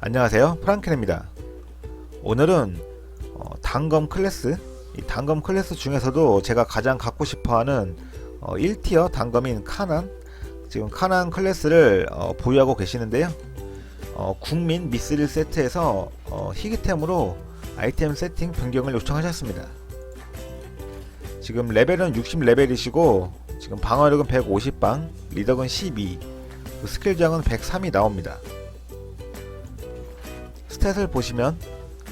안녕하세요. 프랑켄입니다. 오늘은 어, 단검 클래스? 이 단검 클래스 중에서도 제가 가장 갖고 싶어하는 어, 1티어 단검인 카난? 지금 카난 클래스를 어, 보유하고 계시는데요. 어, 국민 미스릴 세트에서 어, 희귀템으로 아이템 세팅 변경을 요청하셨습니다. 지금 레벨은 60레벨이시고 지금 방어력은 150방 리덕은 12그 스킬 저항은 103이 나옵니다 스탯을 보시면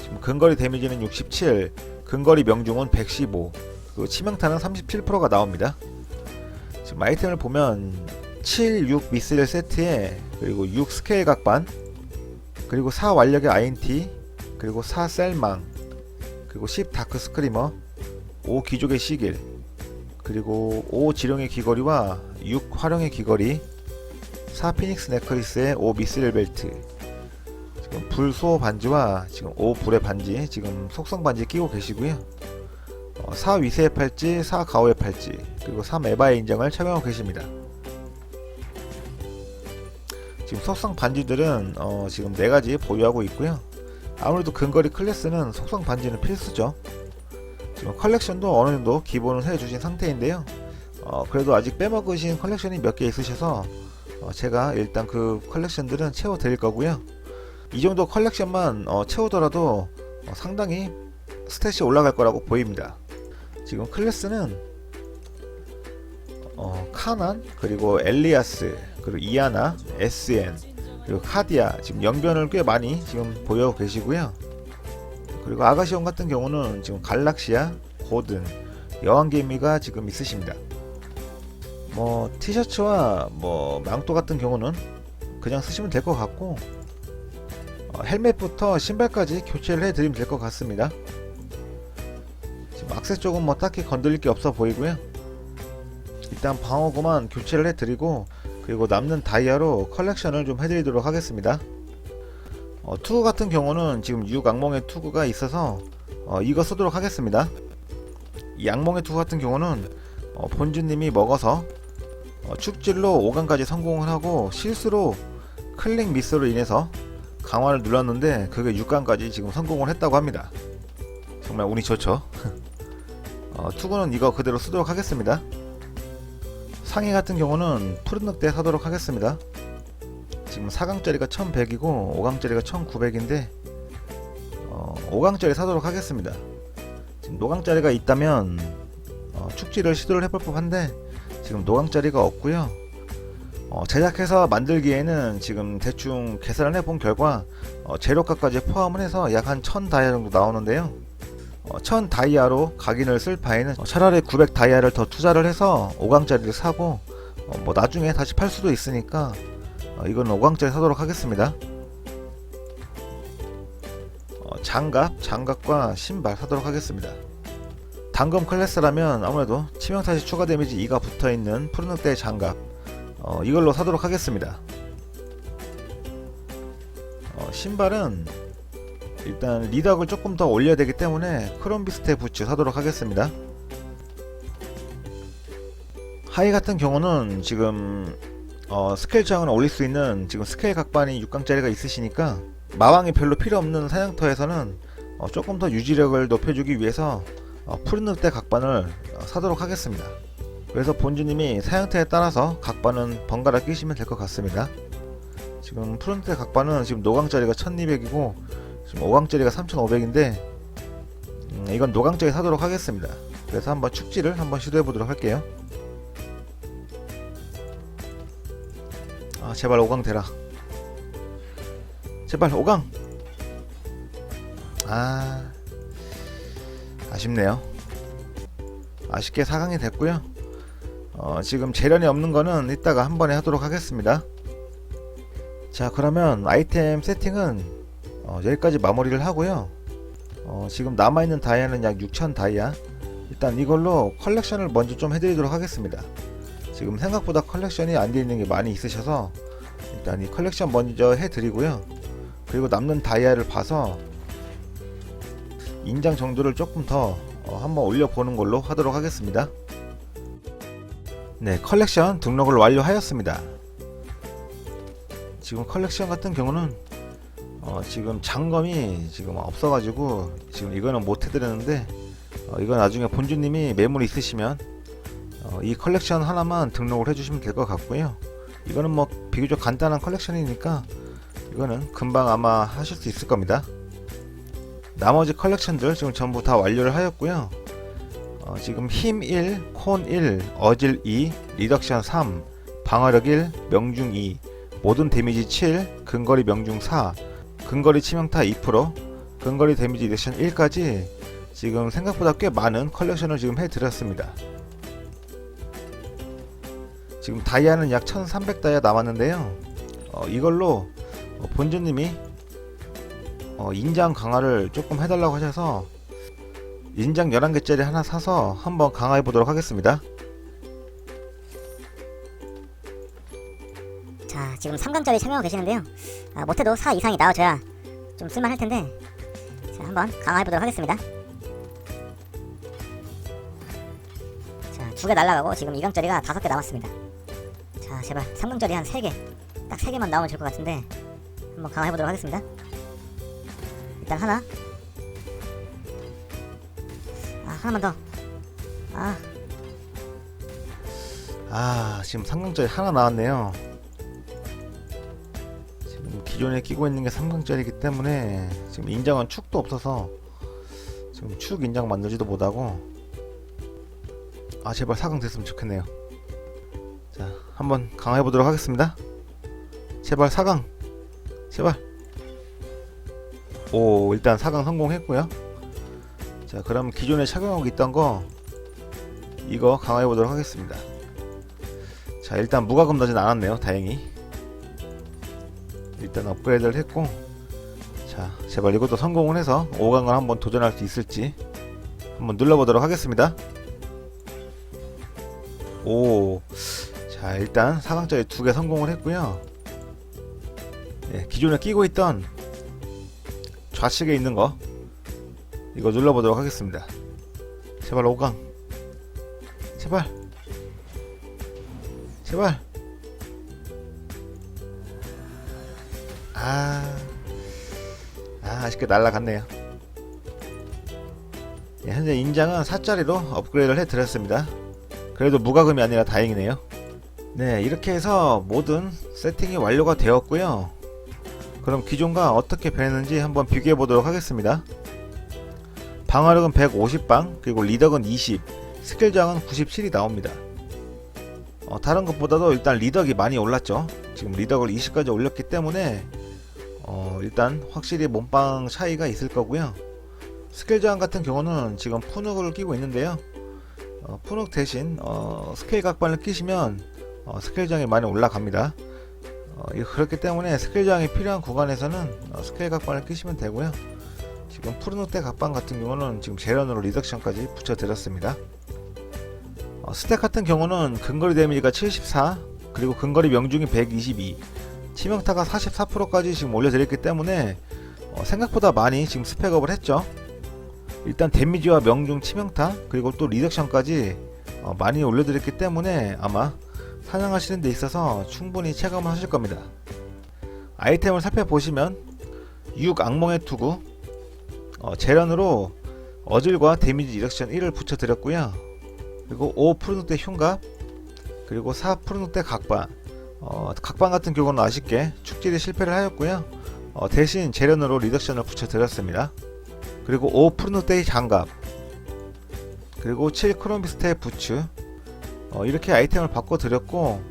지금 근거리 데미지는 67, 근거리 명중은 115, 그리고 치명타는 37%가 나옵니다. 지금 아이템을 보면 7, 6 미스릴 세트에 그리고 6 스케일 각반, 그리고 4 완력의 INT, 그리고 4 셀망, 그리고 10 다크 스크리머, 5 귀족의 시길, 그리고 5 지령의 귀걸이와 6 활용의 귀걸이, 4 피닉스 네클리스에 5 미스릴 벨트, 지금 불소 반지와 지금 오 불의 반지 지금 속성 반지 끼고 계시고요. 어, 4 위세의 팔찌, 4 가오의 팔찌, 그리고 3 에바의 인정을 착용하고 계십니다. 지금 속성 반지들은 어, 지금 네 가지 보유하고 있고요. 아무래도 근거리 클래스는 속성 반지는 필수죠. 지금 컬렉션도 어느 정도 기본을 해주신 상태인데요. 어, 그래도 아직 빼먹으신 컬렉션이 몇 개 있으셔서 어, 제가 일단 그 컬렉션들은 채워 드릴 거고요. 이 정도 컬렉션만 어, 채우더라도 어, 상당히 스탯이 올라갈 거라고 보입니다. 지금 클래스는 어, 카난 그리고 엘리아스 그리고 이아나 SN 그리고 카디아 지금 영변을 꽤 많이 지금 보유하고 계시고요. 그리고 아가시온 같은 경우는 지금 갈락시아, 고든, 여왕개미가 지금 있으십니다. 뭐 티셔츠와 뭐 망토 같은 경우는 그냥 쓰시면 될 것 같고 어, 헬멧부터 신발까지 교체를 해드리면 될 것 같습니다. 지금 악세 쪽은 뭐 딱히 건드릴 게 없어 보이고요. 일단 방어구만 교체를 해드리고 그리고 남는 다이아로 컬렉션을 좀 해드리도록 하겠습니다. 어, 투구 같은 경우는 지금 6 악몽의 투구가 있어서 어, 이거 쓰도록 하겠습니다. 이 악몽의 투구 같은 경우는 어, 본주님이 먹어서 어, 축질로 5강까지 성공을 하고 실수로 클릭 미스로 인해서 강화를 눌렀는데 그게 6강까지 지금 성공을 했다고 합니다. 정말 운이 좋죠. 어, 투구는 이거 그대로 쓰도록 하겠습니다. 상위 같은 경우는 푸른 늑대 사도록 하겠습니다. 지금 4강짜리가 1100이고 5강짜리가 1900인데 어, 5강짜리 사도록 하겠습니다. 지금 노강짜리가 있다면 어, 축지를 시도를 해볼 법한데 지금 노강짜리가 없고요. 어, 제작해서 만들기에는 지금 대충 계산을 해본 결과 어, 재료값까지 포함을 해서 약 한 1000 다이아 정도 나오는데요. 어, 1000 다이아로 각인을 쓸 바에는 어, 차라리 900 다이아를 더 투자를 해서 5강짜리를 사고 어, 뭐 나중에 다시 팔 수도 있으니까 어, 이건 5강짜리 사도록 하겠습니다. 어, 장갑, 장갑과 신발 사도록 하겠습니다. 단검 클래스라면 아무래도 치명타시 추가 데미지 2가 붙어있는 푸른 늑대의 장갑 어, 이걸로 사도록 하겠습니다. 어, 신발은 일단 리덕을 조금 더 올려야 되기 때문에 크롬비스테 부츠 사도록 하겠습니다. 하이 같은 경우는 지금 어, 스케일 저항을 올릴 수 있는 지금 스케일 각반이 6강짜리가 있으시니까 마왕이 별로 필요 없는 사냥터에서는 어, 조금 더 유지력을 높여주기 위해서 어, 푸른 늑대 각반을 어, 사도록 하겠습니다. 그래서 본주님이 사양태에 따라서 각반은 번갈아 끼시면 될 것 같습니다. 지금 푸른때 각반은 지금 노강짜리가 1200이고 지금 5강짜리가 3500인데 음, 이건 노강짜리 사도록 하겠습니다. 그래서 한번 축지를 한번 시도해 보도록 할게요. 아 제발 5강 되라. 제발 5강. 아 아쉽네요. 아쉽게 4강이 됐고요. 어, 지금 재련이 없는 거는 이따가 한 번에 하도록 하겠습니다. 자, 그러면 아이템 세팅은 어, 여기까지 마무리를 하고요. 어, 지금 남아있는 다이아는 약6000 다이아. 일단 이걸로 컬렉션을 먼저 좀 해드리도록 하겠습니다. 지금 생각보다 컬렉션이 안 되어 있는 게 많이 있으셔서 일단 이 컬렉션 먼저 해드리고요. 그리고 남는 다이아를 봐서 인장 정도를 조금 더 어, 한번 올려보는 걸로 하도록 하겠습니다. 네, 컬렉션 등록을 완료하였습니다. 지금 컬렉션 같은 경우는 어, 지금 장검이 지금 없어가지고 지금 이거는 못 해드렸는데 어, 이건 나중에 본주님이 매물 있으시면 어, 이 컬렉션 하나만 등록을 해주시면 될 것 같고요. 이거는 뭐 비교적 간단한 컬렉션이니까 이거는 금방 아마 하실 수 있을 겁니다. 나머지 컬렉션들 지금 전부 다 완료를 하였고요. 어, 지금 힘 1, 콘 1, 어질 2, 리덕션 3, 방어력 1, 명중 2, 모든 데미지 7, 근거리 명중 4, 근거리 치명타 2%, 근거리 데미지 리덕션 1까지 지금 생각보다 꽤 많은 컬렉션을 지금 해드렸습니다. 지금 다이아는 약 1300다이아 남았는데요. 어, 이걸로 어, 본주님이 어, 인장 강화를 조금 해달라고 하셔서 인장 11개짜리 하나 사서 한번 강화해 보도록 하겠습니다. 자, 지금 3강짜리 착용하고 계시는데요. 아, 못해도 4 이상이 나와줘야 좀 쓸만할 텐데. 자, 한번 강화해 보도록 하겠습니다. 자, 두 개 날라가고 지금 2강짜리가 5개 남았습니다. 자, 제발 3강짜리 한 3개. 딱 3개만 나오면 될것 같은데. 한번 강화해 보도록 하겠습니다. 일단 하나. 아, 하나만 더. 아, 아 지금 3강짜리 하나 나왔네요. 지금 기존에 끼고 있는 게 3강짜리이기 때문에 지금 인장은 축도 없어서 지금 축 인장 만들지도 못하고 아 제발 4강 됐으면 좋겠네요. 자 한번 강화해 보도록 하겠습니다. 제발 4강 제발 오 일단 4강 성공했고요. 자 그럼 기존에 착용하고 있던 거 이거 강화해 보도록 하겠습니다. 자 일단 무과금 나진 않았네요. 다행히. 일단 업그레이드를 했고 자 제발 이것도 성공을 해서 5강을 한번 도전할 수 있을지 한번 눌러보도록 하겠습니다. 오 자 일단 4강짜리 두 개 성공을 했고요. 예, 기존에 끼고 있던 좌측에 있는 거 이거 눌러보도록 하겠습니다 제발 5강 제발 제발. 아, 아 아쉽게 날라갔네요. 예, 현재 인장은 4짜리로 업그레이드를 해드렸습니다. 그래도 무과금이 아니라 다행이네요. 네, 이렇게 해서 모든 세팅이 완료가 되었고요. 그럼 기존과 어떻게 변했는지 한번 비교해 보도록 하겠습니다. 방어력은 150방, 그리고 리덕은 20, 스킬장은 97이 나옵니다. 어, 다른 것보다도 일단 리덕이 많이 올랐죠. 지금 리덕을 20까지 올렸기 때문에 어, 일단 확실히 몸빵 차이가 있을 거고요. 저항 같은 경우는 지금 푸눅을 끼고 있는데요. 어, 푸눅 대신 어, 스케일 각반을 끼시면 어, 저항이 많이 올라갑니다. 어, 이- 그렇기 때문에 저항이 필요한 구간에서는 어, 스케일 각반을 끼시면 되고요. 지금 푸르눅 대 각반 같은 경우는 지금 재련으로 리덕션까지 붙여드렸습니다. 어, 스택 같은 경우는 근거리 데미지가 74 그리고 근거리 명중이 122 치명타가 44%까지 지금 올려드렸기 때문에 어, 생각보다 많이 지금 스펙업을 했죠 일단 데미지와 명중 치명타 그리고 또 리덕션까지 어, 많이 올려드렸기 때문에 아마 사냥하시는 데 있어서 충분히 체감을 하실 겁니다 아이템을 살펴보시면 6 악몽의 투구 어, 재련으로 어질과 데미지 리덕션 1을 붙여드렸고요. 그리고 5 푸르늑대 흉갑 그리고 4 푸르늑대 각반. 어, 각반 같은 경우는 아쉽게 축질이 실패를 하였고요. 어, 대신 재련으로 리덕션을 붙여드렸습니다. 그리고 5 푸르늑대의 장갑 그리고 7 크롬비스트의 부츠. 어, 이렇게 아이템을 바꿔드렸고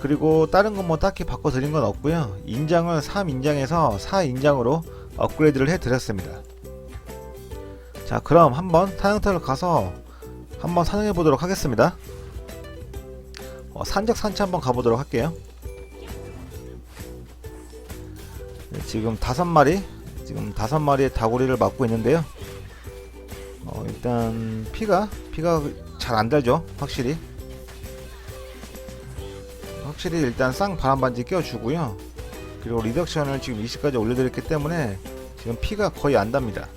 그리고 다른 건 뭐 딱히 바꿔드린 건 없고요. 인장을 3인장에서 4인장으로 업그레이드를 해드렸습니다 자 그럼 한번 사냥터를 가서 한번 사냥해 보도록 하겠습니다. 어, 산적 산치 한번 가보도록 할게요. 네, 지금 다섯 마리, 지금 다섯 마리의 다구리를 맞고 있는데요. 어, 일단 피가 피가 잘 안 달죠, 확실히. 확실히 일단 쌍 바람 반지 껴주고요. 그리고 리덕션을 지금 20까지 올려드렸기 때문에 지금 피가 거의 안 답니다.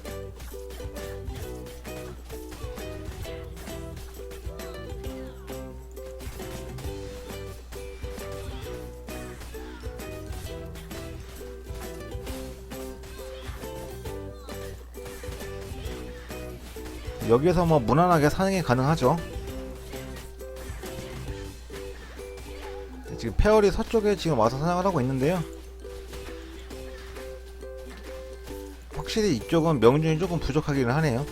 여기에서 뭐 무난하게 산행이 가능하죠. 지금 페어리 서쪽에 지금 와서 사냥을 하고 있는데요. 확실히 이쪽은 명중이 조금 부족하기는 하네요.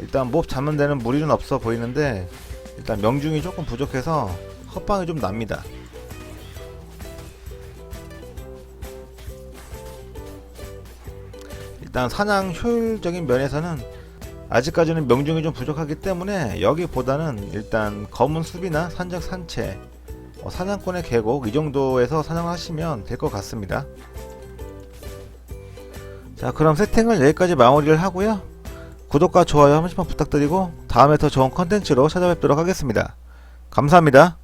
일단 몹 잡는 데는 무리는 없어 보이는데 일단 명중이 조금 부족해서 헛방이 좀 납니다. 일단 사냥 효율적인 면에서는 아직까지는 명중이 좀 부족하기 때문에 여기보다는 일단 검은 숲이나 산적 산채, 어, 사냥꾼의 계곡 이 정도에서 사냥하시면 될 것 같습니다. 자 그럼 세팅을 여기까지 마무리를 하고요. 구독과 좋아요 한 번씩만 부탁드리고 다음에 더 좋은 컨텐츠로 찾아뵙도록 하겠습니다. 감사합니다.